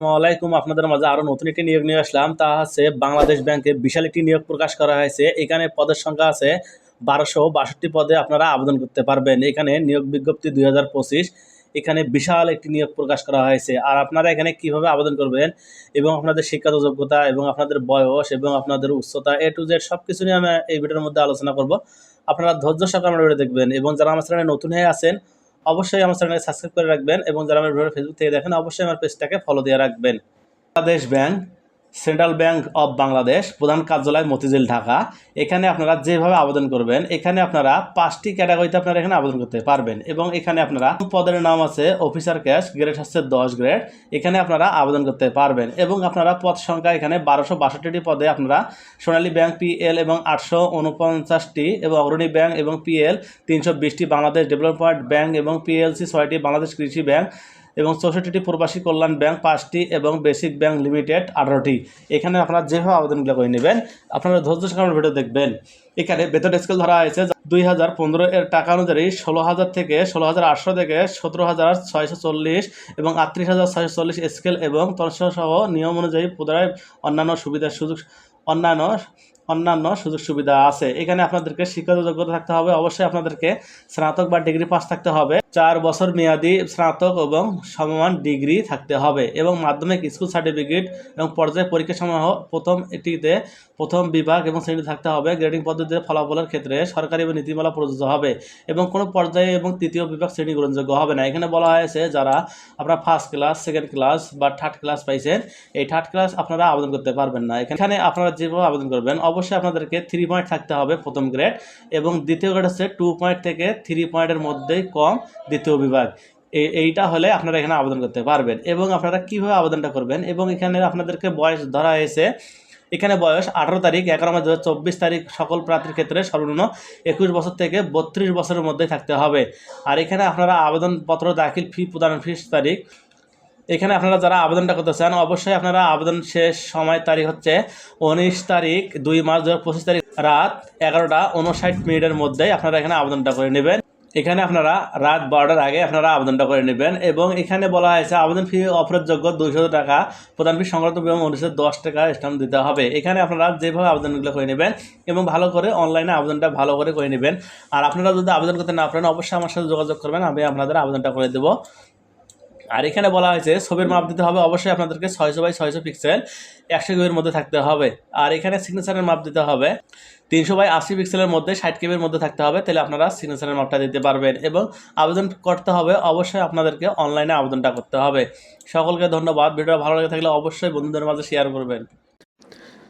আসসালামাইকুম আপনাদের মাঝে আরও নতুন একটি নিয়োগ নিয়ে আসলাম। তা হচ্ছে বাংলাদেশ ব্যাংকে বিশাল একটি নিয়োগ প্রকাশ করা হয়েছে। এখানে পদের সংখ্যা আছে বারোশো বাষট্টি পদে আপনারা আবেদন করতে পারবেন। এখানে নিয়োগ বিজ্ঞপ্তি দুই হাজার পঁচিশ। এখানে বিশাল একটি নিয়োগ প্রকাশ করা হয়েছে। আর আপনারা এখানে কীভাবে আবেদন করবেন এবং আপনাদের শিক্ষাগত যোগ্যতা এবং আপনাদের বয়স এবং আপনাদের উচ্চতা এ টু জেড সব কিছু নিয়ে আমি এই ভিডিওর মধ্যে আলোচনা করব। আপনারা ধৈর্য ভিডিও দেখবেন এবং যারা আমার চ্যানেলে নতুন হয়ে আছেন অবশ্যই আমার চ্যানেলে সাবস্ক্রাইব করে রাখবেন এবং যারা আমার ভিডিও ফেসবুক থেকে দেখেন, অবশ্যই আমার পেজটাকে ফলো দিয়ে রাখবেন। Bangladesh Bank Central Bank of Bangladesh, প্রধান কার্যালয় মতিঝিল, ঢাকা। এখানে আপনারা যেভাবে আবেদন করবেন, এখানে আপনারা পাঁচটি ক্যাটাগরিতে আপনারা এখানে আবেদন করতে পারবেন এবং এখানে আপনারা পদের নাম আছে, অফিসার ক্যাশ, গ্রেড হচ্ছে দশ গ্রেড, এখানে আপনারা আবেদন করতে পারবেন এবং আপনারা পদ সংখ্যা এখানে বারোশো বাষট্টিটি পদে আপনারা সোনালী ব্যাংক, পিএল এবং আটশো উনপঞ্চাশটি এবং অগ্রণী ব্যাংক এবং পিএল, তিনশো বিশটি বাংলাদেশ ডেভেলপমেন্ট ব্যাংক এবং পিএলসি ছয়টি বাংলাদেশ কৃষি ব্যাংক এবং চৌষট্টিটি প্রবাসী কল্যাণ ব্যাংক পাঁচটি এবং বেসিক ব্যাংক লিমিটেড আঠারোটি। এখানে আপনারা যেভাবে আবেদনগুলো করে নেবেন। আপনারা ধৈর্য সহকারে ভিডিও দেখবেন। এখানে বেতন স্কেল ধরা হয়েছে দুই হাজার পনেরো এর টাকা অনুযায়ী ষোলো হাজার থেকে ষোলো হাজার আটশো থেকে সতেরো হাজার ছয়শো চল্লিশ এবং আটত্রিশ হাজার ছয়শো চল্লিশ স্কেল এবং তনশো সহ নিয়ম অনুযায়ী পুনরায় অন্যান্য সুবিধা সুযোগ অন্যান্য অন্যান্য সুযোগ সুবিধা আছে। এখানে আপনাদেরকে শিক্ষাগত যোগ্যতা থাকতে হবে। অবশ্যই আপনাদেরকে স্নাতক বা ডিগ্রি পাস থাকতে হবে। চার বছর মেয়াদি স্নাতক এবং সমমান ডিগ্রি থাকতে হবে এবং মাধ্যমিক স্কুল সার্টিফিকেট এবং পর্যায়ে পরীক্ষা সমূহ প্রথম এটিতে প্রথম বিভাগ এবং শ্রেণি থাকতে হবে। গ্রেডিং পদ্ধতিতে ফলাফলের ক্ষেত্রে সরকারি এবং নীতিমালা প্রযোজ্য হবে এবং কোনো পর্যায়ে এবং তৃতীয় বিভাগ শ্রেণি গ্রহণযোগ্য হবে না। এখানে বলা হয়েছে, যারা আপনারা ফার্স্ট ক্লাস সেকেন্ড ক্লাস বা থার্ড ক্লাস পাইছেন, এই থার্ড ক্লাস আপনারা আবেদন করতে পারবেন না। এখানে আপনারা যেভাবে আবেদন করবেন, অবশ্যই আপনাদেরকে থ্রি পয়েন্ট থাকতে হবে প্রথম গ্রেড এবং দ্বিতীয় গ্রেড হচ্ছে টু পয়েন্ট থেকে থ্রি পয়েন্টের মধ্যেই কম দ্বিতীয় বিভাগ। এই- এইটা হলে আপনারা এখানে আবেদন করতে পারবেন এবং আপনারা কীভাবে আবেদনটা করবেন এবং এখানে আপনাদেরকে বয়স ধরা হয়েছে। এখানে বয়স আঠারো তারিখ, এগারো মাস দু হাজার চব্বিশ তারিখ, সকল প্রার্থীর ক্ষেত্রে সর্বনিম্ন একুশ বছর থেকে বত্রিশ বছরের মধ্যে থাকতে হবে। আর এখানে আপনারা আবেদনপত্র, দাখিল ফি প্রদানের ফিস তারিখ। এখানে আপনারা যারা আবেদনটা করতে চান, অবশ্যই আপনারা আবেদন শেষ সময় তারিখ হচ্ছে উনিশ তারিখ, দুই মার্চ দু তারিখ রাত এগারোটা উনষাট মিনিটের মধ্যেই আপনারা এখানে আবেদনটা করে নেবেন। এখানে আপনারা রাত বারোটার আগে আপনারা আবেদনটা করে নেবেন এবং এখানে বলা হয়েছে, আবেদন ফি অফারের দুইশো টাকা, প্রধান ফি সংক্রান্ত বিমা অনুষ্ঠিত দশ টাকা স্ট্যাম্প দিতে হবে। এখানে আপনারা যেভাবে আবেদনগুলো করে নেবেন এবং ভালো করে অনলাইনে আবেদনটা ভালো করে করে নেবেন। আর আপনারা যদি আবেদন করতে না পারেন, অবশ্যই আমার সাথে যোগাযোগ করবেন, আমি আপনাদের আবেদনটা করে দেবো। আর এখানে বলা হয়েছে, ছবির মাপ দিতে হবে অবশ্যই আপনাদেরকে ছয়শো বাই ছয়শো পিক্সেল একশো কেবির মধ্যে থাকতে হবে। আর এখানে সিগনেচারের মাপ দিতে হবে তিনশো বাই আশি পিক্সেলের মধ্যে, ষাট কেবির মধ্যে থাকতে হবে, তাহলে আপনারা সিগনেচারের মাপটা দিতে পারবেন এবং আবেদন করতে হবে অবশ্যই আপনাদেরকে অনলাইনে আবেদনটা করতে হবে। সকলকে ধন্যবাদ। ভিডিও ভালো লাগে থাকলে অবশ্যই বন্ধুদের মাঝে শেয়ার করবেন।